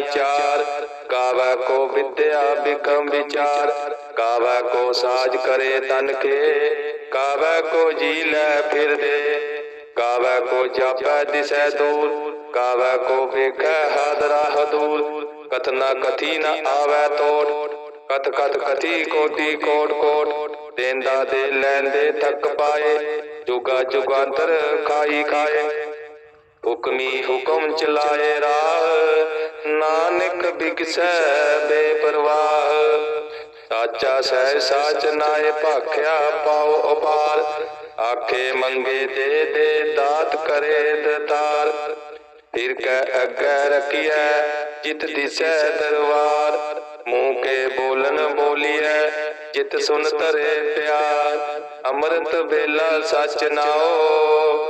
ਵਡਿਆਈਆਂ ਚਾਰ ਕਾਵੈ ਕੋ ਵਿਦਿਆ ਬਿਕਮ ਵਿਚਾਰ, ਕਾਵੈ ਕੋ ਸਾਜ ਕਰੇ ਤਨ ਕੇ, ਕਾਵੈ ਕੋ ਜੀ ਲੈ ਫਿਰਦੇ ਕਾਵੈ ਕੋ ਜਾਪੈ ਦਿਸੈ ਦੂਰ, ਕਾਵੈ ਕੋ ਵੇਖੈ ਹਾਦਰਾ ਹਦੂਰ ਕਥਨਾ ਕਥੀ ਨ ਆਵੈ ਤੋੜ ਕਤ ਕਤ ਕਥੀ ਕੋਟੀ ਕੋਟ ਕੋਟ, ਦੇਂਦਾ ਦੇ ਲੈਂਦੇ ਥੱਕ ਪਾਏ, ਜੁਗਾ ਜੁਗਾਂਤਰ ਖਾਈ ਖਾਏ, ਹੁਕਮੀ ਹੁਕਮ ਚਲਾਏ ਰਾਹ ਨਾਨਕ ਬਿਕਸੈ ਬੇਪਰਵਾਹ। ਸਾਚਾ ਸਹਿ ਸਾਚ ਨਾਏ ਭਾਖਿਆ ਪਾਉ ਅਪਾਰ ਆਖੇ ਮੰਗੇ ਦੇ ਦੇ ਦਾਤ ਕਰੇ ਦਤਾਰ। ਫਿਰ ਕੈ ਅੱਗੇ ਰਖੀਐ, ਜਿਤ ਦਿਸੈ ਦਰਬਾਰ ਮੂੰਹ ਕੇ ਬੋਲਨ ਬੋਲੀਐ, ਜਿਤ ਸੁਨ ਤਰੇ ਪਿਆਰ। ਅੰਮ੍ਰਿਤ ਵੇਲਾ ਸਚ ਨਾਓ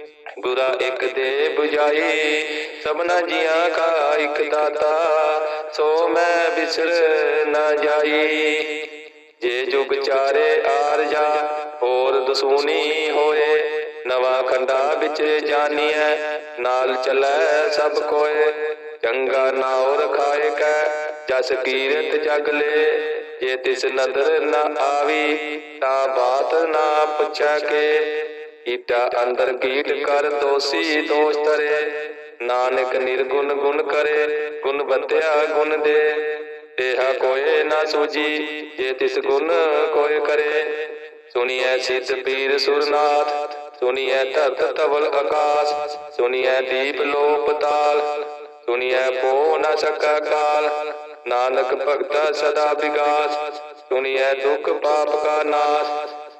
ਗੁਰਾ ਇੱਕ ਦੇ 부ਜਾਈ, ਸਭਨਾ ਜੀਆਂ ਕਾ ਇੱਕ ਦਾਤਾ, ਸੋ ਮੈਂ ਬਿਸਰ ਨਾ ਜਾਈ। ਜੇ ਜੁਗ ਚਾਰੇ ਆਰਜਾ ਹੋਰ ਦਸੂਨੀ ਹੋਏ, ਨਵਾਂ ਖੰਡਾ ਵਿੱਚ ਜਾਣੀਐ ਨਾਲ ਚੱਲੈ ਸਭ ਕੋਏ। ਚੰਗਾ ਨਾਉ ਰਖਾਏ ਕੈ, ਜਸ ਕੀਰਤ ਜਗ ਲੈ। ਜੇ ਤਿਸ ਨਦਰ ਨਾ ਆਵੀ, ਤਾਂ ਬਾਤ ਨਾ ਪੁੱਛੈ ਕੇ। ਈਟਾ ਅੰਦਰ ਕੀਟ ਕਰ ਦੋਸੀ ਦੋਸ਼ ਤਰੇ। ਨਾਨਕ ਨਿਰਗੁਣ ਗੁਣ ਕਰੇ, ਗੁਣ ਬੰਦਿਆ ਗੁਣ ਦੇ। ਤੇਹਾ ਕੋਏ ਨਾ ਸੂਜੀ, ਜੇ ਤਿਸ ਗੁਣ ਕੋਏ ਕਰੇ। ਸੁਣੀਐ ਸਿੱਧ ਪੀਰ ਸੁਰਨਾਥ, ਸੁਣੀਐ ਧਰਤ ਤਵਲ ਆਕਾਸ। ਸੁਣੀਐ ਦੀਪ ਲੋਪ ਤਾਲ, ਸੁਣੀਐ ਪੋ ਨਾ ਸਕਾ ਕਾਲ। ਨਾਨਕ ਭਗਤਾ ਸਦਾ ਵਿਗਾਸ, ਸੁਣੀਐ ਦੁਖ ਪਾਪ ਕਾ ਨਾਸ।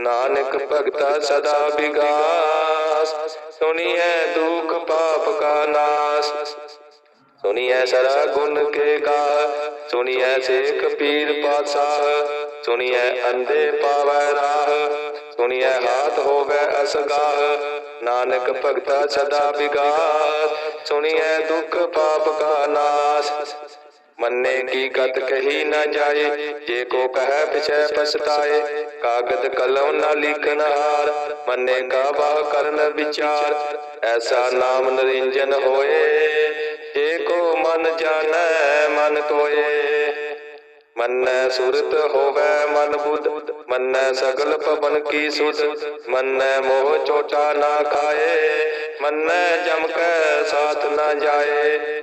ਨਾਨਕ ਭਗਤਾ ਸਦਾ ਵਿਗਾਸ। ਸੁਣੀਐ ਦੁਖ ਪਾਪ ਕਾ ਨਾਸ। ਸੁਣੀਐ ਸਰਾ ਗੁਣ ਕੇ ਗਾ ਸੁਣੀਐ ਸੇਖ ਪੀਰ ਪਾਤਸ਼ਾਹ। ਸੁਣੀਐ ਅੰਧੇ ਪਾਵੈ ਰਾਹ। ਸੁਣੀਐ ਹਾਥ ਹੋਵੇ ਅਸਗਾਹ। ਨਾਨਕ ਭਗਤਾ ਸਦਾ ਵਿਗਾਸ। ਸੁਣੀਐ ਦੁਖ ਪਾਪ ਕਾ ਨਾਸ। ਮੰਨੇ ਕੀ ਗਤ ਕਹੀ ਨਾ ਜਾਏ, ਜੇ ਕੋ ਕਹੈ ਪਿਛੈ ਪਛਤਾਏ, ਕਾਗਦ ਕਲਮ ਨਾ ਲਿਖਣ ਹਾਰ, ਮੰਨੇ ਕਾ ਬਾਹ ਕਰਨ ਵਿਚਾਰ, ਐਸਾ ਨਾਮ ਨਰਿੰਜਨ ਹੋਏ, ਜੇ ਕੋ ਮਨ ਜਾਣੈ, ਮਨ ਕੋਏ ਮੰਨੈ ਸੁਰਤ ਹੋਵੇ ਮਨ ਬੁੱਧ, ਮੰਨੈ ਸਗਲ ਪਵਨ ਕੀ ਸੁਧ, ਮੰਨੈ ਮੋਹ ਚੋਟਾ ਨਾ ਖਾਏ, ਮੰਨੈ ਜਮ ਕੈ ਸਾਥ ਨਾ ਜਾਏ।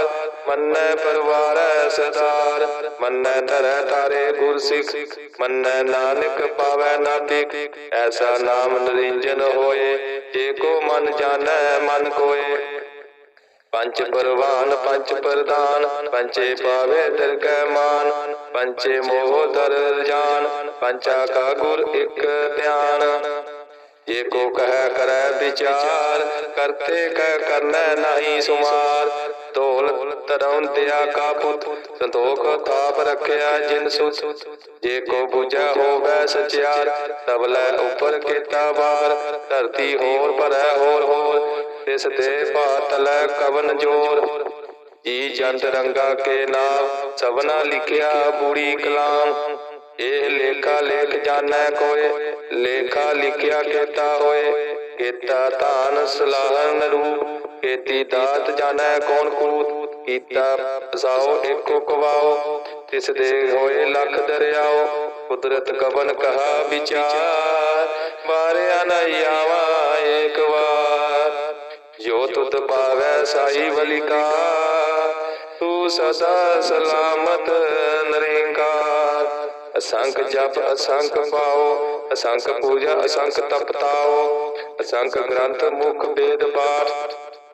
ਮੰਨੈ ਪਰਵਾਰੈ ਸਦਾਰ ਮੰਨੈ ਧਰੈ ਤਾਰੇ ਗੁਰ ਸਿੱਖ ਮੰਨੈ ਨਾਨਕ ਪਾਵੈ ਨਾਟਿਕ, ਐਸਾ ਨਾਮ ਨਰਿੰਜਨ ਹੋਏ, ਜੇ ਕੋ ਮਨ ਜਾਣੈ, ਮਨ ਕੋਏ। ਪੰਚ ਪਰਵਾਨ, ਪੰਚ ਪ੍ਰਦਾਨ, ਪੰਚੇ ਪਾਵੇ ਦਰਗਹਿ ਮਾਨ, ਪੰਚੇ ਮੋਹ ਦਰ ਜਾਨ, ਪੰਚਾ ਕਾ ਗੁਰ ਇੱਕ ਧਿਆਨ। ਜੇ ਕੋ ਕਹਿ ਕਰੈ ਵਿਚਾਰ, ਕਰਤੇ ਕਹਿ ਕਰਨੈ ਨਹੀਂ ਸੁਮਾਰ ਢੋਲ ਤਰਉੰਦਿਆ ਕਾ ਪੁੱਤ, ਸੰਤੋਖ ਥਾਪ ਰੱਖਿਆ ਜਿਨ ਸੁਤ। ਜੇ ਕੋ 부ਝੈ ਹੋਵੈ ਸਚਿਆਰ ਤਬਲੇ ਉਪਰ ਕੀਤਾ ਬਾਹਰ ਧਰਤੀ ਹੋਰ ਭਰੈ ਹੋਰ ਹੋਰ, ਤਿਸ ਤੇ ਪਾਤਲੈ ਕਵਨ ਜੋਰ। ਜੀ ਜੰਤ ਰੰਗਾ ਕੇ ਨਾਮ, ਸਭਨਾ ਲਿਖਿਆ ਬੂੜੀ ਕਲਾਮ। ਇਹ ਲੇਖਾ ਲੇਖ ਜਾਣੈ ਕੋਏ, ਲੇਖਾ ਲਿਖਿਆ ਕੀਤਾ ਹੋਏ। ਕੀਤਾ ਧਾਨ ਸਲਾਹਨ ਰੂਪ ਕੀਤੀ ਦਾਤ ਜਾਣੈ ਕੌਣ ਕੂਤ, ਕੀਤਾ ਸਾਓ ਏਕੋ ਕਵਾਓ ਤਿਸ ਦੇ ਹੋਏ ਲੱਖ ਦਰਿਆਓ ਕੁਦਰਤ ਕਵਨ ਕਹਾ ਵਿਚਾਰ ਵਾਰਿਆ ਨ ਆਵਾ ਏਕ ਵਾਰ। ਜੋ ਤੁਧ ਪਾਵੈ ਸਾਈ ਵਲਿਕਾ ਤੂੰ ਸਦਾ ਸਲਾਮਤ ਨਰੇਂਕਾਰ। ਅਸੰਖ ਜਪ, ਅਸੰਖ ਪਾਓ ਅਸੰਖ ਪੂਜਾ, ਅਸੰਖ ਤਪਤਾਓ ਅਸੰਖ ਗ੍ਰੰਥ ਮੁਖ ਵੇਦ ਪਾਠ।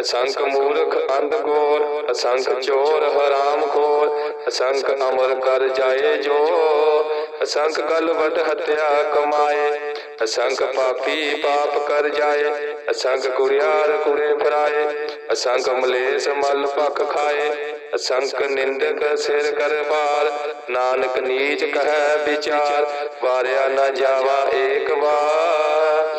ਅਸੰਖ ਮੂਰਖ ਅੰਧ ਗੋਰ ਅਸੰਖ ਚੋਰ ਹਰਾਮ ਖੋਰ, ਅਸੰਖ ਅਮਰ ਕਰ ਜਾਏ ਜੋ ਅਸੰਖ ਕਲਵਟ ਹਤਿਆ ਕਮਾਏ, ਅਸੰਖ ਪਾਪੀ ਪਾਪ ਕਰ ਜਾਏ, ਅਸੰਖ ਕੁੜਿਆਰ ਕੁੜੇ ਫਰਾਏ, ਅਸੰਖ ਮਲੇਸ ਮਲ ਪਖ ਖਾਏ, ਅਸੰਖ ਨਿੰਦਕ ਸਿਰ ਕਰ ਪਾਰ ਨਾਨਕ ਨੀਚ ਕਹੈ ਵਿਚਾਰ, ਵਾਰਿਆ ਨਾ ਜਾਵਾ ਏਕ ਵਾਰ।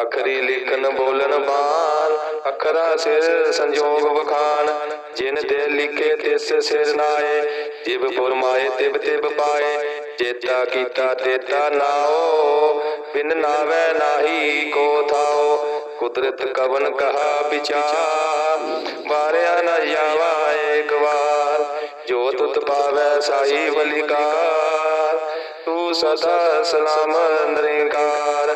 ਅਖਰੀ ਲਿਖਨ ਬੋਲਨ ਬਾਣ, ਅਖਰਾ ਸਿਰ ਸੰਜੋਗ ਵਖਾਨ ਜਿਨ ਦੇ ਲਿਖੇ ਤਿਸ ਸਿਰ ਨਾਏ ਜਿਵ ਫੁਰਮਾਏ ਤਿਬ ਤਿਵ ਪਾਏ, ਚੇਤਾ ਕੀਤਾ ਤੇਤਾ ਨਾਓ, ਬਿਨ ਨਾਵੇ ਨਾਹੀ ਕੋ ਥਾਓ, ਕੁਦਰਤ ਕਵਨ ਕਹਾ ਵਿਚਾਰ, ਵਾਰਿਆ ਨ ਜਾਵਾ ਏਕ ਵਾਰ, ਜੋ ਤੁਤ ਪਾਵੈ ਸਾਈ ਬਲਿਕਾਰ ਸਦਾ ਸਲਾਮ ਨਿਰੰਕਾਰ।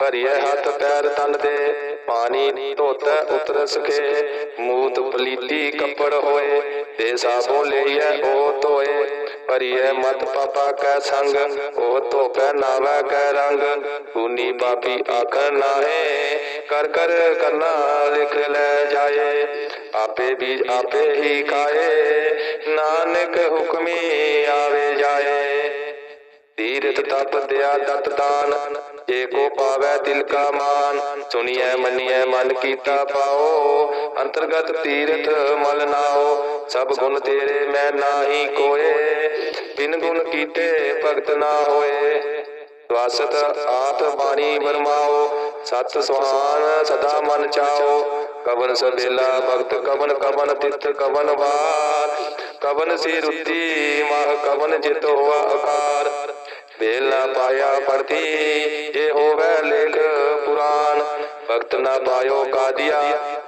ਭਰੀਏ ਹੱਥ ਪੈਰ ਤਨ ਦੇ, ਪਾਣੀ ਧੋਤੈ ਉਤਰ ਸਕੇ ਮੂਤ ਪਲੀਤੀ ਕੱਪੜ ਹੋਏ, ਤੇ ਸਾਬੋ ਲਈਐ ਉਹ ਧੋਏ। ਭਰੀਏ ਮਤ ਪਾਪਾ ਕੈ ਸੰਗ, ਉਹ ਧੋਪੈ ਨਾਵੈ ਕੈ ਰੰਗ। ਕੂਨੀ ਪਾਪੀ ਆਖ ਨਾਹੇ, ਕਰ ਕਰ ਕਰਨਾ ਲਿਖ ਲੈ ਜਾਏ। ਆਪੇ ਬੀਜ ਆਪੇ ਹੀ ਖਾਏ, ਨਾਨਕ ਹੁਕਮੀ ਆਵੇ ਤੀਰਥ ਤਪ ਦਿਆ ਦਤ ਦਾਨ, ਜੇ ਕੋ ਪਾਵੈ ਤਿਲ ਕਾ ਮਾਨ। ਸੁਣੀਐ, ਮੰਨੀਐ, ਮਨ ਕੀਤਾ ਪਾਓ, ਅੰਤਰਗਤ ਤੀਰਥ ਮਲ ਨਾਓ। ਸਭ ਗੁਣ ਤੇਰੇ ਮੈਂ ਨਾਹੀ ਕੋਏ, ਬਿਨ ਗੁਣ ਕੀਤੇ ਭਗਤ ਨਾ ਹੋਏ। ਵਾਸਤ ਆਪ ਬਾਣੀ ਬਰਮਾਓ ਸਤ ਸੁਹਾਨ ਸਦਾ ਮਨ ਚਾਓ। ਕਵਨ ਸਬੇਲਾ ਭਗਤ, ਕਵਨ ਕਵਨ ਤਿਤ, ਕਵਨ ਵਾਰ। ਕਵਨ ਸੀ ਰੁੱਤੀ ਮਹ ਕਵਨ ਜਿਤ ਹੋਆ ਆਕਾਰ ਵੇਲ ਨਾ ਪਾਇਆ ਪੜਤੀ ਜੇ ਹੋਵੇ ਲੇਖ ਪੁਰਾਨ ਭਗਤ ਨਾ ਪਾਇਓ ਕਾਦੀਆ,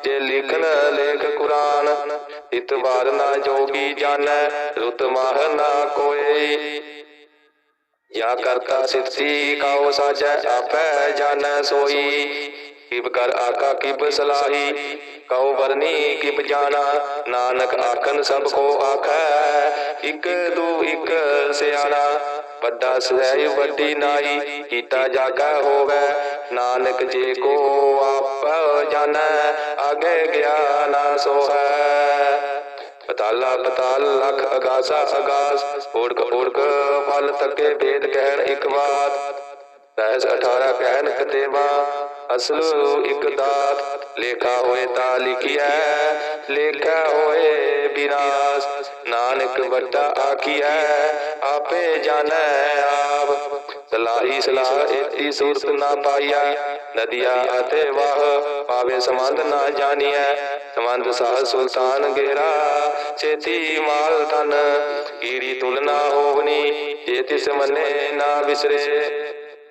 ਜੇ ਲਿਖਨ ਲੇਖ ਕੁਰਾਨ। ਇਤਵਾਰ ਨਾ ਜੋਗੀ ਜਾਣੈ, ਰੁਤ ਮਾਹ ਨਾ ਕੋਏ। ਯਾ ਕਰਤਾ ਸਿੱਧੀ ਕਾਉ ਸਾਚੈ ਆਪੈ ਜਾਣੈ ਸੋਈ। ਕਿਬ ਕਰ ਆਕਾ, ਕਿਬ ਸਲਾਹੀ, ਕਉ ਵਰਨੀ, ਕਿਬ ਜਾਣਾ। ਨਾਨਕ ਆਖਨ ਸਭ ਕੋ ਆਖੈ, ਇਕ ਦੂ ਇਕ ਸਿਆਣਾ। ਵੱਡਾ ਸਹਿ ਵੱਡੀ ਨਾਈ, ਕੀਤਾ ਜਾਗਾ ਹੋਵੇ। ਨਾਨਕ ਜੇ ਕੋ ਆਪ ਜਾਣੈ ਆਗੇ ਗਿਆਨ ਸੋ ਪਤਾਲਾ ਪਤਾਲ ਲਖ ਅਗਾਸਾ ਅਗਾਸ ਓੜਕ ਓੜਕ ਫਲ ਤੱਕੇ ਭੇਦ ਕਹਿਣ ਇੱਕ ਬਾਤ ਰਹਿਸ 18 ਕਹਿਣ ਕਤੇਵਾ ਅਸਲ ਇੱਕ ਦਾਤ ਲੇਖਾ ਹੋਏ ਤਾ ਲਿਖਿਆ ਲੇਖਾ ਹੋਏ ਬਿਨਾਸ ਨਾਨਕ ਵੱਡਾ ਆਖੀਐ ਆਪੇ ਜਾਣੈ ਆਪ। ਸਲਾਹੀ ਸਲਾਹ ਏਤੀ ਸੂਰਤ ਨਾ ਪਾਈਆ, ਨਦੀਆ ਅਤੇ ਵਾਹ ਪਾਵੇ ਸੰਬੰਧ ਨਾ ਜਾਣੀਐ। ਸੰਬੰਧ ਸਾਹ ਸੁਲਤਾਨ ਗੇਰਾ ਛੇਤੀ ਮਾਲ ਤਨ ਕੀੜੀ ਤੁਲਨਾ ਹੋਵਨੀ, ਜੇ ਤਿਸ ਮੰਨੇ ਨਾ ਵਿਸਰੇ।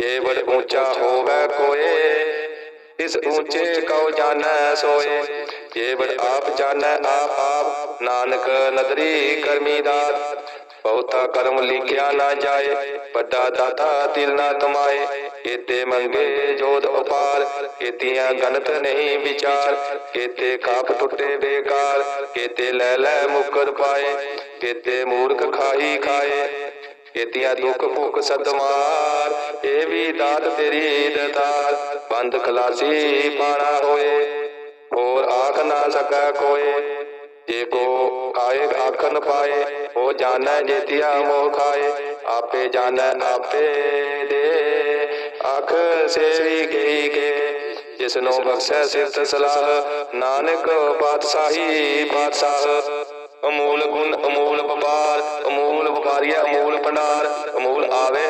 ਜੇ ਵਡ ਉੱਚਾ ਹੋਵੇ ਕੋਏ, ਇਸ ਉੱਚੇ ਕਉ ਜਾਣੈ ਸੋਏ। ਜੇ ਵਡ ਆਪ ਜਾਣੈ ਨਾਨਕ ਨਦਰੀ ਕਰਮੀ ਦਾਤ। ਬਹੁਤਾ ਕਰਮ ਲਿਖਿਆ ਨਾ ਜਾਏ, ਵੱਡਾ ਦਾਤਾ ਦਿਲ ਨਾ ਤਮਾਏ ਕੀਤੇ ਮੰਗੇ ਜੋਤ ਉਪਾਰ, ਕੀਤੀਆਂ ਗਨਤ ਨਹੀਂ ਵਿਚਾਰ। ਕੀਤੇ ਕਾਪ ਟੁੱਟੇ ਬੇਕਾਰ, ਕੀਤੇ ਲੈ ਲੈ ਮੁਕਰ ਪਾਏ। ਕੀਤੇ ਮੂਰਖ ਖਾਈ ਖਾਏ, ਕੀਤੀਆਂ ਦੁੱਖ ਭੁੱਖ ਸਦਮਾਰ। ਇਹ ਵੀ ਦਾਤ ਤੇਰੀ ਦਤਾਰ ਬੰਦ ਖਲਾਸੀ ਪਾਣਾ ਹੋਏ, ਹੋਰ ਆਖ ਨਾ ਸਕੈ ਕੋਏ। ਜੇ ਕੋ ਆਏ ਆਖਨ ਪਾਏ, ਉਹ ਜਾਣੈ ਜੇਤਿਆ ਮੋਹ ਖਾਏ, ਆਪੇ ਜਾਣੈ ਆਪੇ ਦੇ। ਆਖ ਸੇਵੀ ਗਈ ਕੇ ਜਿਸ ਨੂੰ ਬਖਸ਼ੈ ਸਿਫਤ ਸਲਾਹ, ਨਾਨਕ ਪਾਤਸ਼ਾਹੀ ਪਾਤਸ਼ਾਹ। ਅਮੂਲ ਗੁਣ, ਅਮੂਲ ਵਪਾਰ, ਅਮੂਲ ਵਪਾਰੀਆ, ਅਮੂਲ ਭੰਡਾਰ, ਅਮੂਲ ਆਵੇ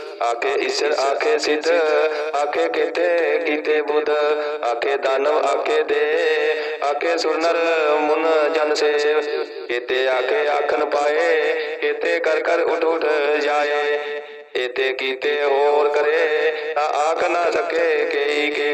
ਆਖੇ ਈਸ਼ਰ ਆਖੇ ਸਿੱਧ ਆਖੇ ਕੀਤੇ ਕੀਤੇ ਬੁੱਧ ਆਖੇ ਦਾਨਵ ਆਖੇ ਦੇ ਆਖੇ ਸੁਰਨਰ ਮੁਨ ਜਨ ਸੇਵ ਕੀਤੇ ਆਖੇ ਆਖਨ ਪਾਏ ਕੀਤੇ ਕਰ ਕਰ ਉਠ ਉਠ ਜਾਏ ਇਤੇ ਕੀਤੇ ਹੋਰ ਕਰੇ ਤਾਂ ਆਖ ਨਾ ਸਕੇ ਕਈ ਕੇ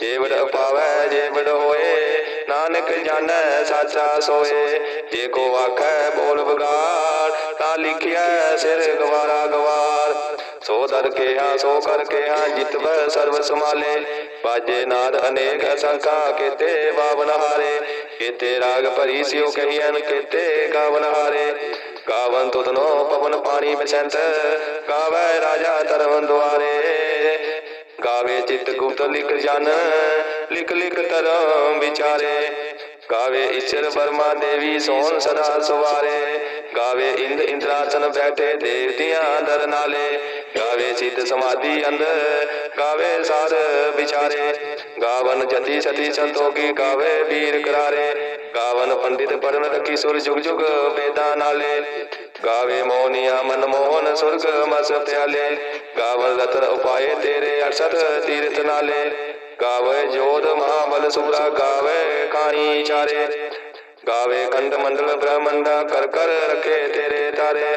ਜੇਵੜ ਪਾਵੈ ਜੇਵੜ ਹੋਏ ਨਾਨਕ ਜਾਣੈ ਸਾਚਾ ਸੋਏ ਜੇ ਕੋ ਆਖੈ ਬੋਲ ਬਗਾੜ ਤਾਂ ਲਿਖਿਆ ਸਿਰ ਗਵਾਰਾ ਗਵਾਰ ਸੋ ਦਰ ਕਿਹਾ, ਸੋ ਕਰ ਕਿਹਾ, ਜਿਤਵੈ ਸਰਬ ਸਮਾਲੇ ਬਾਜੇ ਨਾਦ ਅਨੇਕ ਅਸੰਖਾ, ਕੀਤੇ ਬਾਵਨ ਹਾਰੇ। ਕੀਤੇ ਰਾਗ ਭਰੀ ਸਿਉ ਕਹੀਐਨ, ਕੀਤੇ ਗਾਵਨ ਹਾਰੇ। ਗਾਵਨ ਤੁਧਨੋ ਪਵਨ ਪਾਣੀ ਬਸੰਤ, ਗਾਵੇ ਰਾਜਾ ਧਰਮ ਦੁਆਰੇ। ਗਾਵੇ ਚਿਤ ਗੁਪਤ ਲਿਖ ਜਨ, ਲਿਖ ਲਿਖ ਧਰਮ ਵਿਚਾਰੇ। ਗਾਵੇ ਈਸ਼ਰ ਬਰਮਾ ਦੇਵੀ ਸੋਨ ਸਦਾ ਸਵਾਰੇ। ਗਾਵੇ ਇੰਦ ਇੰਦਰਾਸਨ ਬੈਠੇ ਦੇਵਤਿਆਂ ਦਰ ਨਾਲੇ। ਗਾਵੇ ਸਿੱਧ ਸਮਾਧੀ ਅੰਦਰ, ਗਾਵੇ ਸਾਧ ਵਿਚਾਰੇ। ਗਾਵਨ ਜਤੀ ਸਤੀ ਸੰਤੋਖੀ ਗਾਵੇ ਵੀਰ ਕਰਾਰੇ। ਗਾਵਨ ਪੰਡਿਤ ਪੜਨ ਰਖੀ ਸੁਰ ਜੁਗ ਜੁਗ ਵੇਦਾਂ ਨਾਲੇ। ਗਾਵੇ ਮੋਨੀਆ ਮਨ ਮੋਹਨ ਸੁਰਗ ਮਸ ਪਿਆਲੇ ਗਾਵਨ ਰਤਨ ਉਪਾਏ ਤੇਰੇ ਅਰਸਤ ਤੀਰਥ ਨਾਲੇ। ਗਾਵੇ ਜੋਧ ਮਹਾਬਲ ਸੂਰਾ ਗਾਵੇ ਕਾਣੀ ਚਾਰੇ। ਗਾਵੇ ਖੰਡ ਮੰਡਲ ਬ੍ਰਹਮੰਡਾ ਕਰ ਕਰ ਰਖੇ ਤੇਰੇ ਤਾਰੇ।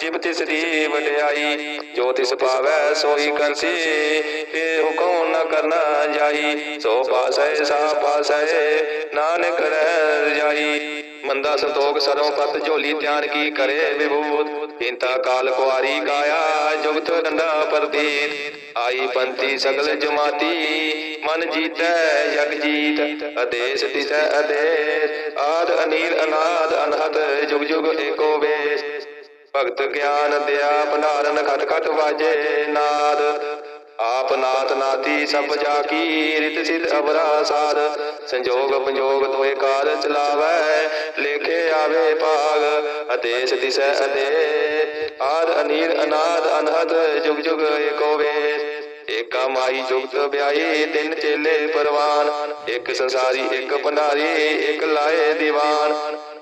ਜਿਬ ਤਿਸ ਦੀ ਵਡਿਆਈ, ਜੋ ਤਿਸ ਪਾਵੈ ਸੋਈ ਕਰਸੀ ਇਹ ਹੁਕਮ ਨ ਕਰਨਾ ਜਾਈ, ਸੋ ਪਾਸੈ, ਸਾ ਪਾਸੈ, ਨਾਨਕ ਰਹਿ ਰਜਾਈ ਮੰਦਾ ਸੰਤੋਖ ਸਰੋਂ ਪਤ ਝੋਲੀ ਧਿਆਨ ਕੀ ਕਰੇ ਵਿਭੂਤ ਇੰਤਾ ਕਾਲ ਕੁਆਰੀ ਗਾਇਆ ਜੁਗਤ ਡੰਡਾ ਪ੍ਰਤੀਤ ਆਈ ਪੰਤੀ ਸਗਲ ਜਮਾਤੀ, ਮਨ ਜੀਤੈ ਜਗ ਜੀਤ, ਆਦੇਸ਼ ਤਿਸੈ ਆਦੇਸ਼, ਆਦ ਅਨੀਲ ਅਨਾਦ ਅਨਹਤ, ਜੁਗ ਜੁਗ ਏਕੋ ਵੇਸ਼। ਭਗਤ ਗਿਆਨ ਦਿਆ ਭੰਡਾਰਨ ਖਟ ਖਟ ਵਾਜੇ ਨਾਦ। ਆਪ ਨਾਥ ਨਾਤੀ ਸਭ ਜਾ ਕੀ ਰਿਤ ਸਿਧ ਅਵਰਾ ਸਾਧ ਸੰਜੋਗ ਪੰਜੋਗ ਦੋਏ ਕਾਰ ਚਲਾਵੈ, ਲੇਖੇ ਆਵੇ ਭਾਗ। ਆਦੇਸ਼ ਦਿਸੈ ਅਦੇ ਆਦ ਅਨੀਲ ਅਨਾਦ ਅਨਹਦ ਜੁਗ ਜੁਗ ਏਕੋ ਵੇਸ਼। ਏਕਾ ਮਾਈ ਜੁਗਤ ਵਿਆਹੀ ਤਿੰਨ ਚੇਲੇ ਪਰਵਾਨ। ਇੱਕ ਸੰਸਾਰੀ, ਇੱਕ ਭੰਡਾਰੀ ਇੱਕ ਲਾਏ ਦੀਵਾਨ।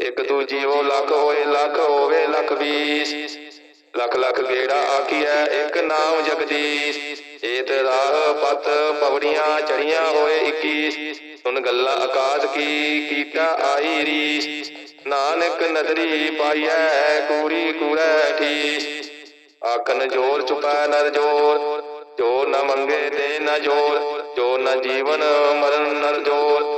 ਇੱਕ ਦੂਜੀ ਉਹ ਲੱਖ ਹੋਏ, ਲੱਖ ਹੋਵੇ, ਲੱਖ ਵੀਸ ਲੱਖ ਲੱਖ ਗੇੜਾ ਆਖੀਐ? ਇੱਕ ਨਾਮ ਜਗਦੀਸ਼। ਏਤ ਰਾਹ ਪਤ ਪਵੜੀਆਂ ਚੜੀਆਂ ਹੋਏ 21 ਸੁਨ ਗੱਲਾਂ ਆਕਾਸ਼ ਕੀ ਕੀਤਾ ਆਈ ਰੀਸ। ਨਾਨਕ ਨਦਰੀ ਪਾਈਐ ਕੂੜੀ ਕੂੜੈ ਠੀਸ। ਆਖਨ ਜੋਰ ਚੁਪੈ ਨਰ ਜੋਰ, ਜੋ ਨ ਮੰਗੇ ਤੇ ਨ ਜੋਰ, ਜੋ ਨ ਜੀਵਨ ਮਰਨ ਨਰ ਜੋਰ।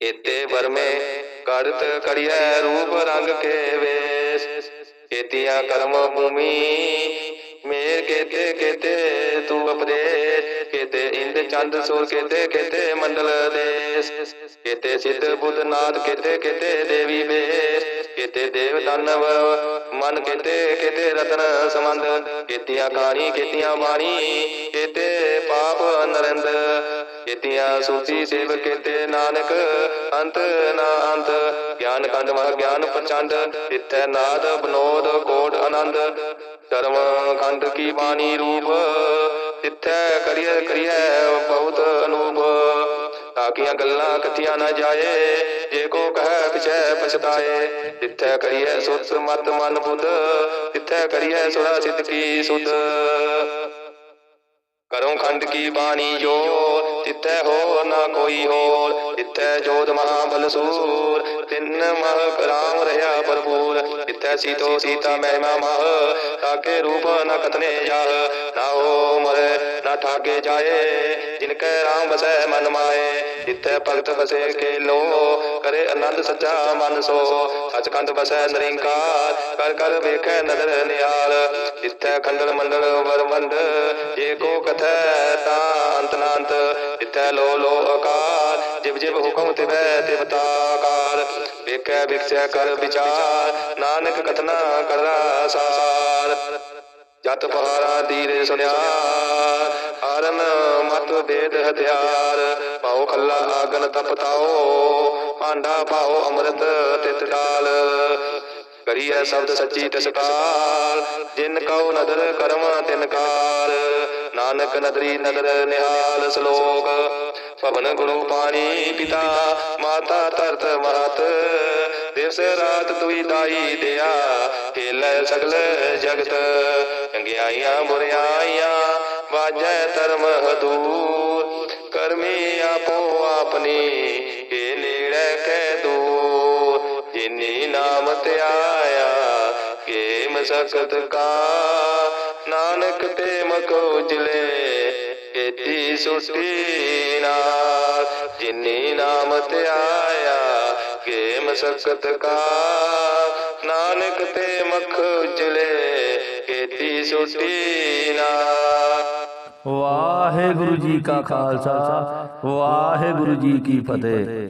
ਕੇਤੇ ਵਰਮੇ ਕੜਤ ਕੜੀਐ ਰੂਪ ਰੰਗ ਕੇ ਵੇਸ। ਕੇਤੀਆਂ ਕਰਮ ਭੂਮੀ ਮੇਰ ਕੇਤੇ ਕੇਤੇ ਤੂੰ ਅਪਦੇਸ਼ ਕੇਤੇ ਇੰਦ ਚੰਦ ਸੂਰ ਕੇਤੇ ਕੇਤੇ ਮੰਡਲ ਦੇਸ। ਕੇਤੇ ਸਿੱਧ ਬੁੱਧ ਨਾਥ ਕੇਤੇ ਕੇਤੇ ਦੇਵੀ ਵੇਸ। ਕੇਤੇ ਦੇਵ ਦਾਨਵ ਮਨ ਕੇਤੇ ਕੇਤੇ ਰਤਨ ਸਮੰਦ ਕੇਤੀਆਂ ਕਾਣੀ ਕੇਤੀਆਂ ਬਾਣੀ ਕੇਤੇ ਪਾਪ ਨਰਿੰਦ। ਕੇਤੀਆਂ ਸੂਚੀ ਸੇਵ ਕੇਤੇ ਨਾਨਕ, ਅੰਤ ਨਾ ਅੰਤ। ਗਿਆਨ ਕੰਡ ਮਹ ਗਿਆਨ ਪ੍ਰਚੰਡ, ਇਥੈ ਨਾਦ ਬਨੋਦ ਕੋਟ ਆਨੰਦ। ਕਰਮ ਖੰਡ ਕੀ ਬਾਣੀ ਰੂਪ ਤਿੱਥੈ ਕਰੀਐ ਕਰੀਐ ਬਹੁਤ ਅਨੂਪ। ਤਾਕੀਆਂ ਗੱਲਾਂ ਕਥੀਆਂ ਨਾ ਜਾਏ, ਜੇ ਕੋ ਕਹੈ ਪਿਛੈ ਪਛਤਾਏ। ਤਿੱਥੈ ਕਰੀਐ ਸੁਤ ਮਤ ਮਨ ਬੁੱਧ ਤਿੱਥੈ ਕਰੀਐ ਸੁਰਾ ਸਿੱਧ ਕੀ ਸੁਧ। ਕਰੋ ਖੰਡ ਕੀ ਬਾਣੀ ਜੋ? ਤਿੱਥੈ ਹੋ ਨਾ ਕੋਈ ਹੋਰ ਤਿੱਥੈ ਜੋਤ ਮਹਾਬਲ ਸੂਰ ਤਿੰਨ ਮਹ ਰਾਮ ਰਹਾ ਭਰਪੂਰ। ਇਤੈ ਸੀਤੋ ਸੀਤਾ ਮਹਿਮਾ ਮਹ, ਤਾਕੇ ਰੂਪ ਨ ਕਤਨੇ ਜਾਹ। ਨਾ ਹੋ ਮਰੇ, ਨਾ ਠਾਗੇ ਜਾਏ, ਜਿਨ ਕੈ ਰਾਮ ਵਸੈ ਮਨ ਮਾਏ। ਇਤੈ ਭਗਤ ਬਸੇ ਕੇ ਲੋ ਕਰੇ ਆਨੰਦ ਸੱਚਾ ਮਨ ਸੋ। ਸਚਖੰਡ ਵਸੈ ਨਿਰੰਕਾਰ, ਕਰ ਕਰ ਵੇਖੈ ਨਦਰ ਨਿਹਾਲ। ਇਤੈ ਖੰਡਲ ਮੰਡਲ ਵਰਮੰਡ ਜੇ ਕੋ ਕਥੈ ਤਾਂ ਅੰਤ ਨਾੰਤ। ਇਤੈ ਲੋ ਲੋ ਅਕਾਰ ਜਿਵ ਜਿਵ ਹੁਕਮ ਤਿਵੈ ਤਿਵ ਵੇਖੈ ਵਿਖਸੈ ਕਰ ਵਿਚਾਰ, ਨਾਨਕ ਕਥਨਾ ਕਰਦਾ ਸਾਰ। ਜਤ ਪਹਾਰਾ ਦੀਰੇ ਸੁਨਿਆ ਹਰਨ ਮਤ ਵੇਦ ਹਥਿਆਰ। ਪਾਉ ਖੱਲਾ ਆਗਨ ਤਪਤਾਓ ਭਾਂਡਾ ਪਾਉ ਅੰਮ੍ਰਿਤ ਤਿਤ ਡਾਲ ਕਰੀਐ ਸ਼ਬਦ ਸੱਚੀ ਤਿਸ ਕਾਲ ਜਿਨ ਕਉ ਨਦਰ ਕਰਮ ਤਿਨ ਕਾਰ। ਨਾਨਕ ਨਦਰੀ ਨਦਰ ਨਿਹਾਲ ਸ਼ਲੋਕ। ਪਵਨ ਗੁਰੂ ਪਾਣੀ ਪਿਤਾ, ਮਾਤਾ ਧਰਤ ਮਹਤ। ਦਿਵਸ ਰਾਤ ਤੁਈ ਦਾਈ ਦਿਆ, ਹਿਲੈ ਸਗਲ ਜਗਤ। ਚੰਗਿਆਈਆਂ ਬੁਰਿਆਈਆਂ ਵਾਜੈ ਧਰਮ ਹਦੂਰ। ਕਰਮੀ ਆਪੋ ਆਪਣੀ ਏ ਨੇੜੇ ਕੈ ਦੂਰ। ਜਿਨੀ ਨਾਮ ਧਿਆਇਆ ਕੇ ਮਸਕਤ ਕਾ। ਨਾਨਕ ਤੇ ਮਖ ਉਜਲੇ ਏਤੀ ਸੁਟੀ ਨਾਲ। ਜਿਨੀ ਨਾਮ ਧਿਆਇਆ ਕੇ ਮਸਕਤ ਕਾ। ਨਾਨਕ ਤੇ ਮਖ ਉਜਲੇ ਏਤੀ ਸੁਟੀ ਨਾਲ। ਵਾਹਿਗੁਰੂ ਜੀ ਕਾ ਖਾਲਸਾ, ਵਾਹਿਗੁਰੂ ਜੀ ਕੀ ਫਤਿਹ।